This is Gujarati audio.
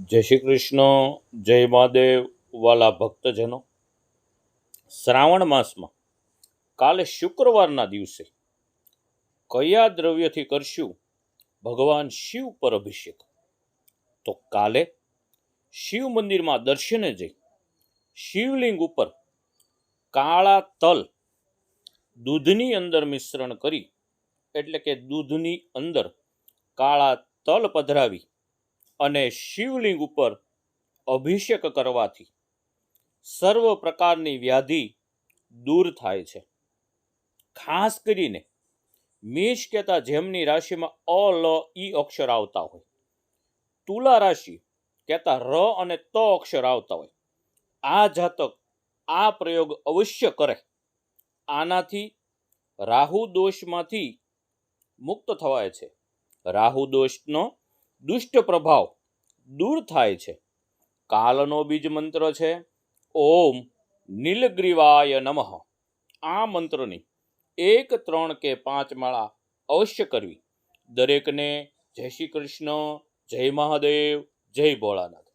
જય શ્રી કૃષ્ણ જય મહાદેવ વાલા ભક્તજનો. શ્રાવણ માસમાં કાલે શુક્રવારના દિવસે કયા દ્રવ્યથી કરશું ભગવાન શિવ પર અભિષેક? તો કાલે શિવ મંદિરમાં દર્શને જઈ શિવલિંગ ઉપર કાળા તલ દૂધની અંદર મિશ્રણ કરી, એટલે કે દૂધની અંદર કાળા તલ પધરાવી અને શિવલિંગ ઉપર અભિષેક કરવાથી સર્વ પ્રકારની વ્યાધિ દૂર થાય છે. ખાસ કરીને મેષ કહેતા જેમની રાશિમાં અ, લ, ઈ અક્ષર આવતા હોય, તુલા રાશિ કહેતા ર અને ત અક્ષર આવતા હોય, આ જાતક આ પ્રયોગ અવશ્ય કરે. આનાથી રાહુ દોષમાંથી મુક્ત થવાય છે. રાહુ દોષનો દુષ્ટ પ્રભાવ દૂર થાય છે. કાલનો બીજ મંત્ર છે, ઓમ નીલગ્રીવાય નમઃ. આ મંત્રની એક, ત્રણ કે પાંચ માળા અવશ્ય કરવી. દરેકને જય શ્રી કૃષ્ણ, જય મહાદેવ, જય ભોળાનાથ.